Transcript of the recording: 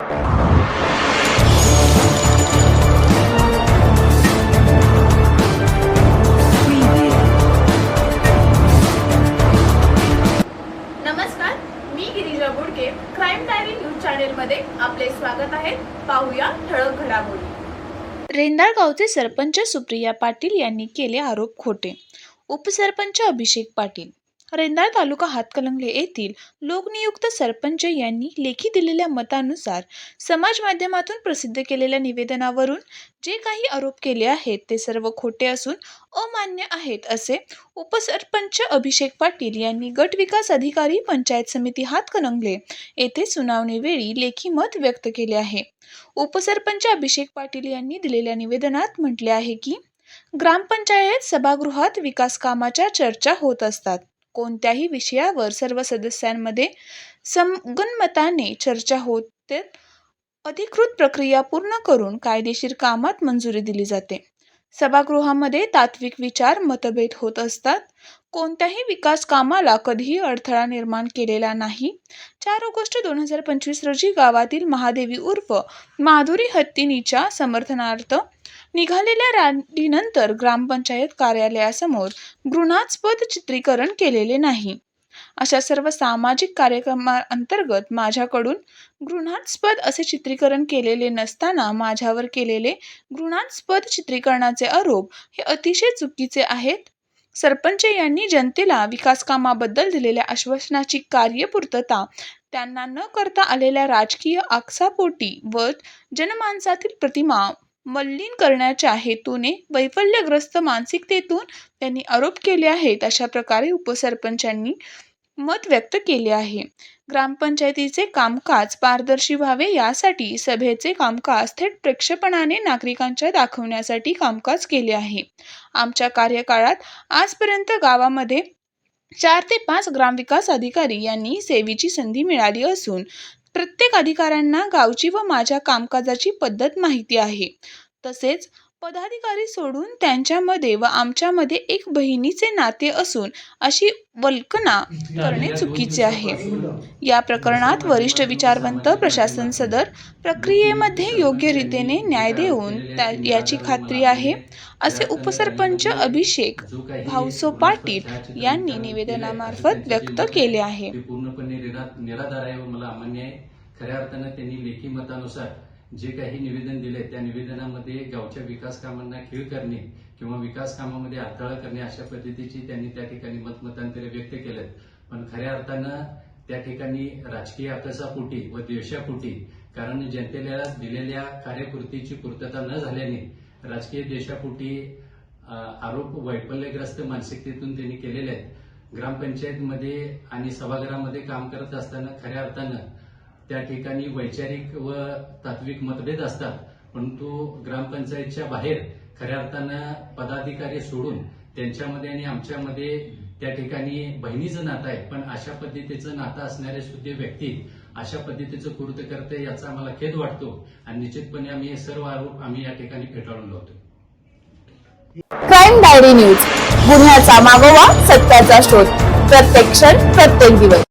आपले स्वागत आहे. पाहूया ठळक घडामोडी. रेंदाळ गावचे सरपंच सुप्रिया पाटील यांनी केले आरोप खोटे. उपसरपंच अभिषेक पाटील. रेंदाळ तालुका हातकलंगले येथील लोकनियुक्त सरपंच यांनी लेखी दिलेल्या मतानुसार समाज माध्यमातून प्रसिद्ध केलेल्या निवेदनावरून जे काही आरोप केले आहेत ते सर्व खोटे असून अमान्य आहेत असे उपसरपंच अभिषेक पाटील यांनी गट विकास अधिकारी पंचायत समिती हातकणंगले येथे सुनावणीवेळी लेखी मत व्यक्त केले आहे. उपसरपंच अभिषेक पाटील यांनी दिलेल्या निवेदनात म्हटले आहे की ग्रामपंचायत सभागृहात विकास कामाच्या चर्चा होत असतात. कोणत्याही विषयावर सर्व सदस्यांमध्ये संगनमताने चर्चा होते अधिकृत प्रक्रिया पूर्ण करून कायदेशीर कामात मंजुरी दिली जाते. सभागृहामध्ये तात्विक विचार मतभेद होत असतात. कोणत्याही विकास कामाला कधीही अडथळा निर्माण केलेला नाही. चार ऑगस्ट दोन हजार पंचवीस रोजी गावातील महादेवी उर्फ माधुरी हत्तीनीच्या समर्थनार्थ निघालेल्या रॅलीनंतर ग्रामपंचायत कार्यालयासमोर घृणास्पद चित्रीकरण केलेले नाही. अशा सर्व सामाजिक कार्यक्रमाअंतर्गत माझ्याकडून घृणास्पद असे चित्रीकरण केलेले नसताना माझ्यावर केलेले घृणास्पद चित्रीकरणाचे आरोप हे अतिशय चुकीचे आहेत. सरपंच यांनी जनतेला विकासकामाबद्दल दिलेल्या आश्वासनाची कार्यपूर्तता त्यांना न करता आलेल्या राजकीय आकसापोटी व जनमानसातील प्रतिमा मलिन करण्याच्या हेतूने वैफल्यग्रस्त मानसिकतेतून त्यांनी आरोप केले आहेत अशा प्रकारे उपसरपंचांनी मत व्यक्त केले आहे. ग्रामपंचायतीचे कामकाज पारदर्शी व्हावे यासाठी सभेचे कामकाज थेट प्रेक्षपणाने नागरिकांच्या दाखवण्यासाठी कामकाज केले आहे. आमच्या कार्यकाळात आजपर्यंत गावामध्ये चार ते पाच ग्रामविकास अधिकारी यांनी सेवेची संधी मिळाली असून प्रत्येक अधिकाऱ्यांना गावची व माझ्या कामकाजाची पद्धत माहिती आहे. तसेच पदाधिकारी सोडून त्यांच्यामध्ये व आमच्यामध्ये एक बहिणीचे नाते असून अशी वल्कना करणे चुकीचे आहे. या प्रकरणात वरिष्ठ विचारवंत प्रशासन सदर प्रक्रियेमध्ये योग्य रीतीने न्याय देऊन त्या याची खात्री आहे. असे उपसरपंच अभिषेक भाऊसो पाटील यांनी निवेदनामार्फत व्यक्त केले आहे. पूर्णपणे निराधार आहे व मला अमान्य आहे. खऱ्या अर्थानं त्यांनी लेखी मतानुसार जे काही निवेदन दिले त्या निवेदनामध्ये गावच्या विकास कामांना खीळ करणे किंवा विकास कामामध्ये अडथळा करणे अशा पद्धतीची त्यांनी त्या ठिकाणी मतमतांतरे व्यक्त केलेत. पण खऱ्या अर्थानं त्या ठिकाणी राजकीय आकसापोटी व द्वेषापोटी कारण जनतेला दिलेल्या कार्यकृतीची पूर्तता न झाल्याने राजकीय देशापोटी आरोप वैफल्यग्रस्त मानसिकतेतून त्यांनी केलेले आहेत. ग्रामपंचायतमध्ये आणि सभागृहामध्ये काम करत असताना खऱ्या अर्थानं त्या ठिकाणी वैचारिक व तात्विक मतभेद असतात. परंतु ग्रामपंचायतच्या बाहेर खऱ्या अर्थानं पदाधिकारी सोडून त्यांच्यामध्ये आणि आमच्यामध्ये त्या ठिकाणी बहिणीचं नातं आहे. पण अशा पद्धतीचं नातं असणारे सुद्धा व्यक्ती अशा पद्धतीचं कृत्य करते याचा आम्हाला खेद वाटतो. आणि निश्चितपणे आम्ही हे सर्व आरोप आम्ही या ठिकाणी फेटाळून लावतो क्राईम डायरी न्यूज. गुन्ह्याचा मागोवा सत्याचा शोध. प्रत्येक क्षण प्रत्येक दिवस.